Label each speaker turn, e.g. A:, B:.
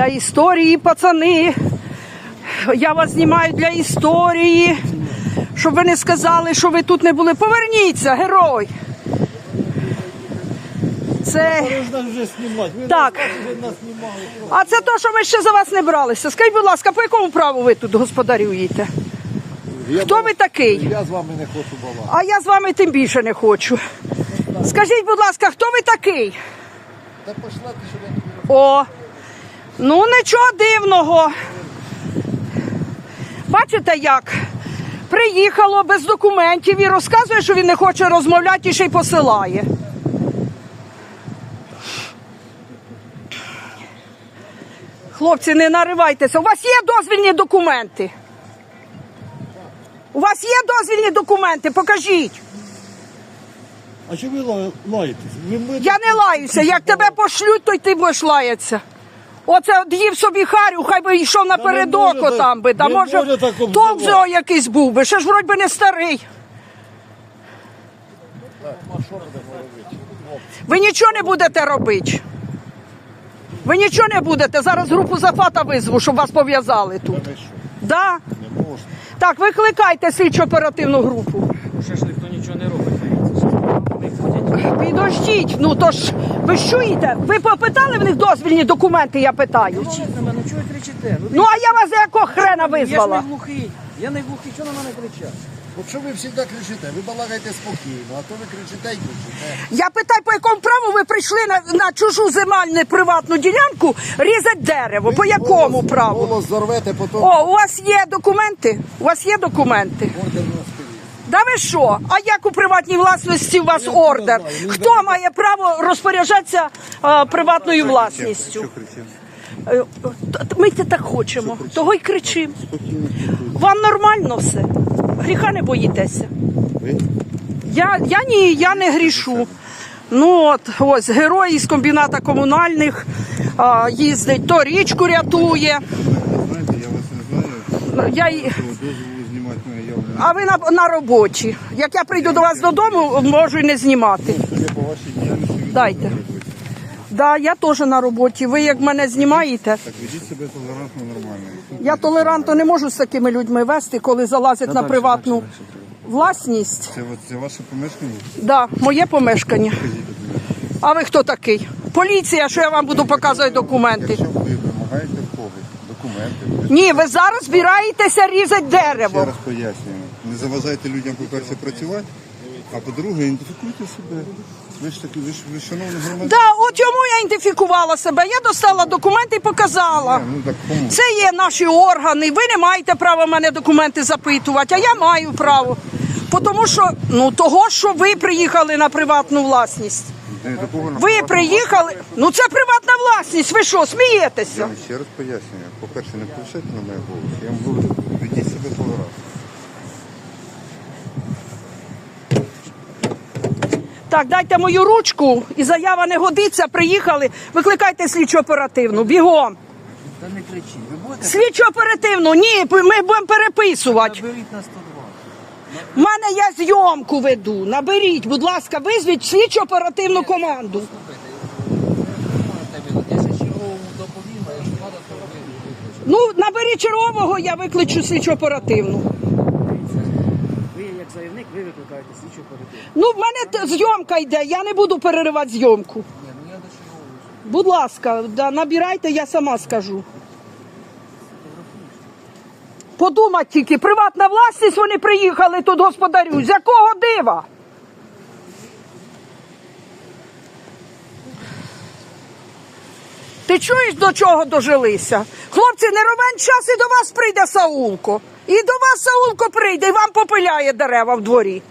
A: Для історії, пацани. Я вас знімаю для історії. Щоб ви не сказали, що ви тут не були. Поверніться, герой. Це.
B: Вже знімати. Ви
A: Так.
B: нас знімали.
A: А це то, що ми ще за вас не бралися. Скажіть, будь ласка, по якому праву ви тут господарюєте? Хто ви такий?
B: Я з вами не хочу балакати.
A: А я з вами тим більше не хочу. Скажіть, будь ласка, хто ви такий?
B: Та пошла ти, що я тобі
A: О, ну нічого дивного. Бачите як? Приїхало без документів і розказує, що він не хоче розмовляти і ще й посилає. Хлопці, не наривайтеся. У вас є дозвільні документи? У вас є дозвільні документи? Покажіть.
B: А що ви ла- лаєтесь? Ви
A: Я не лаюся. Як тебе пошлють, то й ти будеш лаятися. Оце от їв собі харю, хай би йшов напередок
B: не може
A: отам би. Та
B: не
A: може
B: може так
A: толк
B: обзивати.
A: якийсь був би. Ще ж вроді би не старий. Ви нічого не будете робити. Ви нічого не будете. Зараз групу зафата визву, щоб вас пов'язали тут.
B: Та ви що?
A: Да?
B: Не можна.
A: Так, викликайте слідчо оперативну групу.
C: Ще ж ніхто нічого не робить.
A: Підождіть, ну то ж ви ж чуєте? Ви попитали в них дозвільні документи, я питаю.
C: Кричіть на мене, чого ви кричите? Ну,
A: Ну а я вас за якого хрена
C: я ж не
A: визвала?
C: глухий. Я не глухий, чого на мене кричать?
B: От що ви завжди кричите? Ви балакайте спокійно, а то ви кричите і кричите.
A: Я питаю, по якому праву ви прийшли на, на чужу земельну приватну ділянку різати дерево? По якому
B: Голос-
A: праву?
B: Голос зорвете, потім
A: О, у вас є документи? У вас є документи?
B: ордер на спині.
A: Да ви що? А як у приватній власності у вас ордер?
B: Ну,
A: Хто має право розпоряджатися е, приватною власністю? Е, т- Ми це так хочемо, того й кричимо. Вам нормально все? Гріха не боїтеся? Я, я ні, я не грішу. Ну от ось герой із комбіната комунальних а, їздить, то річку рятує.
D: Знаєте, я вас не знаю,
A: Я, й-
D: цього дозволу знімати я
A: а ви на, на роботі. Як я прийду до вас додому, можу і не знімати.
D: не по вашій діяльності відео
A: Дайте.
D: робити.
A: Да, я теж на роботі. Ви як мене знімаєте?
D: Так ведіть себе толерантно нормально.
A: Я толерантно не можу з такими людьми вести, коли залазять на приватну власність.
D: Це, от- це ваше помешкання?
A: Да, моє помешкання. А ви хто такий? Поліція, що я вам буду показувати документи.
D: Якщо ви вимагаєте в когось документи,
A: Ні, ви зараз збираєтеся різати
D: ще
A: дерево.
D: раз пояснюємо. Не заважайте людям, по-перше, працювати, а по-друге, ідентифікуйте себе. Ви ж таки, ви ж ви ж шановний громадянин.
A: Да, от йому я ідентифікувала себе. Я достала документи і показала.
D: Ну так кому?
A: Це є наші органи. Ви не маєте права мене документи запитувати, а я маю право. Тому що ну того, що ви приїхали на приватну власність.
D: Де- до кого на
A: Ви приїхали. Ну це приватна власність. Ви що, смієтеся?
D: вам ще раз пояснюю. По-перше, не повишайте на мене голос. Я вам говорю, ведіть себе толерантно.
A: Так, дайте мою ручку, і заява не годиться. Приїхали. Викликайте слідчу оперативну. Бігом.
C: Та не кричіть. Ви будете?
A: Слідчу оперативну. Ні, ми будемо переписувати.
C: Наберіть на 102.
A: У мене я зйомку веду. Наберіть, будь ласка, визвіть слідчу оперативну команду.
C: Я ще черговому доповім, а якщо треба, то ви.
A: Ну, наберіть чергового, я викличу слідчу оперативну.
C: Ви як заявник, ви викликаєте слідчу оперативну.
A: Ну, в мене зйомка йде, я не буду переривати зйомку.
C: Ні, ну я до чергового.
A: Будь ласка, да, набирайте, я сама скажу. Подумать тільки, приватна власність, вони приїхали тут господарю. З якого дива? Ти чуєш, до чого дожилися? Хлопці, не ровен час і до вас прийде Саулко. І до вас Саулко прийде і вам попиляє дерева в дворі.